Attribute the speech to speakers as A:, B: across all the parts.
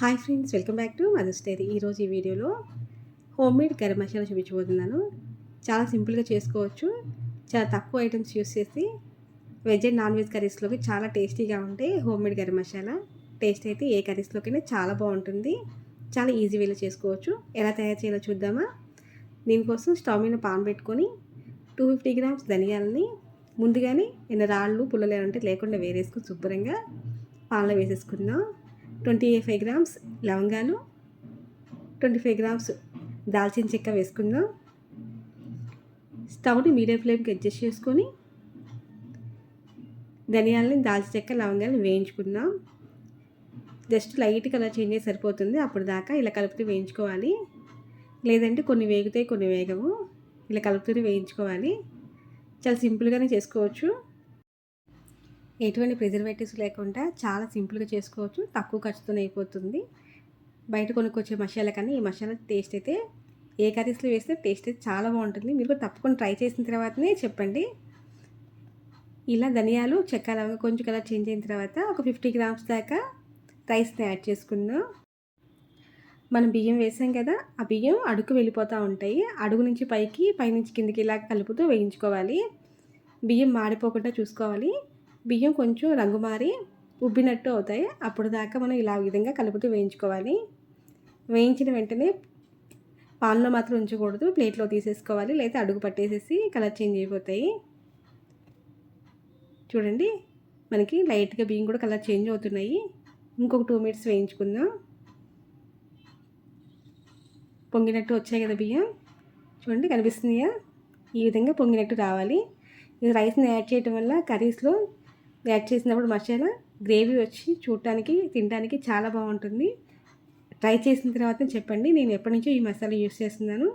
A: Hi friends welcome back to Mother's Dairy ఈరోజు ఈ వీడియోలో హోమ్ మేడ్ గరం మసాలా చూపించబోతున్నాను. చాలా సింపుల్గా చేసుకోవచ్చు. చాలా తక్కువ ఐటమ్స్ యూస్ చేసి వెజ్ అండ్ నాన్ వెజ్ కర్రీస్లోకి చాలా టేస్టీగా ఉంటాయి home made garam masala. Taste అయితే ఏ కర్రీస్లోకైనా చాలా బాగుంటుంది. చాలా ఈజీ వేలో చేసుకోవచ్చు. ఎలా తయారు చేయాలో చూద్దామా? దీనికోసం స్టవ్ మీద పాన్ పెట్టుకొని టూ ఫిఫ్టీ గ్రామ్స్ ధనియాలని ముందుగానే ఎన్ని రాళ్ళు పుల్లలు ఏమంటే లేకుండా వేరేసుకుని శుభ్రంగా పాన్లో వేసేసుకుందాం. ట్వంటీ ఫైవ్ గ్రామ్స్ లవంగాలు ట్వంటీ ఫైవ్ గ్రామ్స్ దాల్చిన చెక్క వేసుకుందాం. స్టవ్ని మీడియం ఫ్లేమ్కి అడ్జస్ట్ చేసుకొని ధనియాలని దాల్చిన చెక్క లవంగాలు వేయించుకుందాం. జస్ట్ లైట్ కలర్ చేంజ్ చేసి సరిపోతుంది. అప్పుడు దాకా ఇలా కలుపుతూ వేయించుకోవాలి. లేదంటే కొన్ని వేగుతాయి కొన్ని వేగము ఇలా కలుపుతూనే వేయించుకోవాలి. చాలా సింపుల్గానే చేసుకోవచ్చు. ఎటువంటి ప్రిజర్వేటివ్స్ లేకుండా చాలా సింపుల్గా చేసుకోవచ్చు. తక్కువ ఖర్చుతో అయిపోతుంది. బయట కొనుక్కొచ్చే మసాలా కానీ ఈ మసాలా టేస్ట్ అయితే ఏ కర్రీస్లో వేస్తే టేస్ట్ అయితే చాలా బాగుంటుంది. మీరు కూడా తప్పకుండా ట్రై చేసిన తర్వాతనే చెప్పండి. ఇలా ధనియాలు చెక్క లాగా కొంచెం కలర్ చేంజ్ అయిన తర్వాత ఒక ఫిఫ్టీ గ్రామ్స్ దాకా రైస్ని యాడ్ చేసుకుందాం. మనం బియ్యం వేసాం కదా ఆ బియ్యం అడుగు వెళ్ళిపోతూ ఉంటాయి. అడుగు నుంచి పైకి పైనుంచి కిందికి ఇలా కలుపుతూ వేయించుకోవాలి. బియ్యం మాడిపోకుండా చూసుకోవాలి. బియ్యం కొంచెం రంగు మారి ఉబ్బినట్టు అవుతాయి. అప్పుడు దాకా మనం ఇలా విధంగా కలుపుతూ వేయించుకోవాలి. వేయించిన వెంటనే పాన్లో మాత్రం ఉంచకూడదు. ప్లేట్లో తీసేసుకోవాలి. లేదా అడుగు పట్టేసేసి కలర్ చేంజ్ అయిపోతాయి. చూడండి మనకి లైట్గా బియ్యం కూడా కలర్ చేంజ్ అవుతున్నాయి. ఇంకొక టూ మినిట్స్ వేయించుకుందాం. పొంగినట్టు వచ్చాయి కదా బియ్యం. చూడండి కనిపిస్తుందిగా ఈ విధంగా పొంగినట్టు రావాలి. ఇది రైస్ని యాడ్ చేయడం వల్ల కర్రీస్లో యాడ్ చేసినప్పుడు మసాలా గ్రేవీ వచ్చి చూడటానికి తినడానికి చాలా బాగుంటుంది. ట్రై చేసిన తర్వాత చెప్పండి నేను ఎప్పటి నుంచో ఈ మసాలా యూస్ చేస్తున్నాను.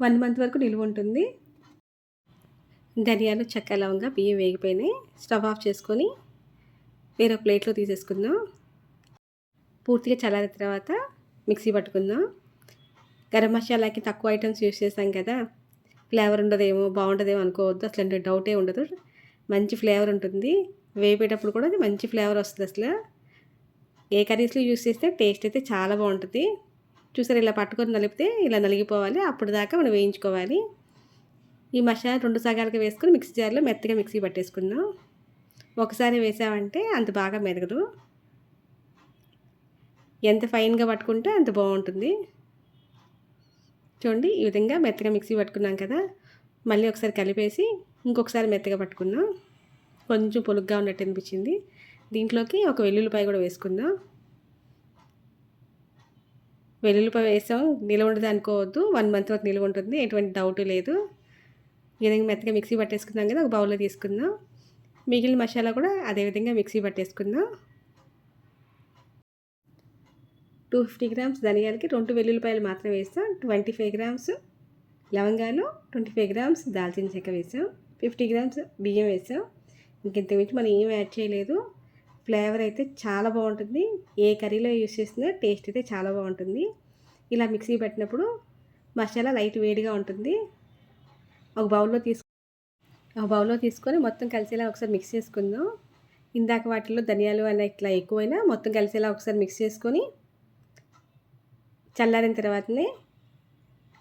A: వన్ మంత్ వరకు నిలువ ఉంటుంది. ధనియాలు చెక్క లవంగా బియ్యం వేగిపోయినాయి. స్టవ్ ఆఫ్ చేసుకొని వేరే ప్లేట్లో తీసేసుకుందాం. పూర్తిగా చల్లారిన తర్వాత మిక్సీ పట్టుకుందాం. గరం మసాలాకి తక్కువ ఐటమ్స్ యూస్ చేస్తాం కదా ఫ్లేవర్ ఉండదేమో బాగుంటుందేమో అనుకోవద్దు. అసలు డౌటే ఉండదు. మంచి ఫ్లేవర్ ఉంటుంది. వేపేటప్పుడు కూడా అది మంచి ఫ్లేవర్ వస్తుంది అసలు. ఏ కర్రీస్లో యూస్ చేస్తే టేస్ట్ అయితే చాలా బాగుంటుంది. చూసారు ఇలా పట్టుకొని నలిపితే ఇలా నలిగిపోవాలి. అప్పుడు దాకా మనం వేయించుకోవాలి. ఈ మసాలా రెండు సగాలుగా వేసుకొని మిక్సీ జార్లో మెత్తగా మిక్సీ పట్టేసుకుందాం. ఒకసారి వేసామంటే అంత బాగా మెదగదు. ఎంత ఫైన్గా పట్టుకుంటే అంత బాగుంటుంది. చూడండి ఈ విధంగా మెత్తగా మిక్సీ పట్టుకున్నాం కదా. మళ్ళీ ఒకసారి కలిపేసి ఇంకొకసారి మెత్తగా పట్టుకున్నాం కొంచెం పొలుగ్గా ఉన్నట్టు అనిపించింది. దీంట్లోకి ఒక వెల్లుల్లిపాయ కూడా వేసుకుందాం వెల్లుల్లిపాయ వేసాం నిలవ ఉండదు అనుకోవద్దు. వన్ మంత్ వరకు నిల్వ ఉంటుంది ఎటువంటి డౌట్ లేదు. ఈ విధంగా మెత్తగా మిక్సీ పట్టేసుకుందాం కదా ఒక బౌల్లో తీసుకుందాం మిగిలిన మసాలా కూడా అదేవిధంగా మిక్సీ పట్టేసుకుందాం టూ ఫిఫ్టీ గ్రామ్స్ ధనియాలకి రెండు వెల్లుల్లిపాయలు మాత్రం వేస్తాం ట్వంటీ ఫైవ్ గ్రామ్స్ లవంగాలు ట్వంటీ ఫైవ్ గ్రామ్స్ దాల్చిన చెక్క వేసాం. ఫిఫ్టీ గ్రామ్స్ బియ్యం వేసాం. ఇంకెంత మించి మనం ఏం యాడ్ చేయలేదు. ఫ్లేవర్ అయితే చాలా బాగుంటుంది. ఏ కర్రీలో యూస్ చేసినా టేస్ట్ అయితే చాలా బాగుంటుంది. ఇలా మిక్సీ పెట్టినప్పుడు మసాలా లైట్ వేడిగా ఉంటుంది. ఒక బౌల్లో తీసుకు ఒక బౌల్లో తీసుకొని మొత్తం కలిసేలా ఒకసారి మిక్స్ చేసుకుందాం. ఇందాక వాటిలో ధనియాలు అన్న ఇట్లా ఎక్కువైనా మొత్తం కలిసేలా ఒకసారి మిక్స్ చేసుకొని చల్లారిన తర్వాతనే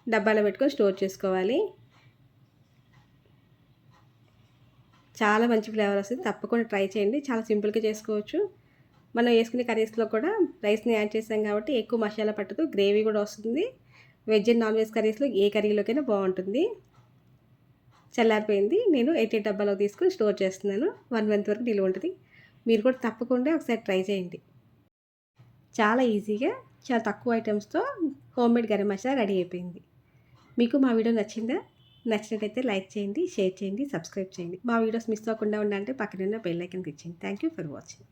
A: డబ్బాలో పెట్టుకొని స్టోర్ చేసుకోవాలి. చాలా మంచి ఫ్లేవర్ వస్తుంది. తప్పకుండా ట్రై చేయండి. చాలా సింపుల్గా చేసుకోవచ్చు. మనం వేసుకునే కర్రీస్లో కూడా రైస్ని యాడ్ చేసాం కాబట్టి ఎక్కువ మసాలా పట్టదు. గ్రేవీ కూడా వస్తుంది. వెజ్ అండ్ నాన్ వెజ్ కర్రీస్లో ఏ కర్రీలోకైనా బాగుంటుంది. చల్లారిపోయింది. నేను ఎయిటీ డబ్బాలో తీసుకుని స్టోర్ చేస్తున్నాను. వన్ మంత్ వరకు నిలువ ఉంటుంది. మీరు కూడా తప్పకుండా ఒకసారి ట్రై చేయండి. చాలా ఈజీగా చాలా తక్కువ ఐటమ్స్తో home made garam masala ready అయిపోయింది. మీకు మా వీడియో నచ్చిందా? నచ్చినట్టయితే లైక్ చేయండి షేర్ చేయండి సబ్స్క్రైబ్ చేయండి. మా వీడియోస్ మిస్ అవ్వకుండా ఉండాలంటే పక్కన బెల్ ఐకన్ క్లిక్ చేయండి. Thank you for watching.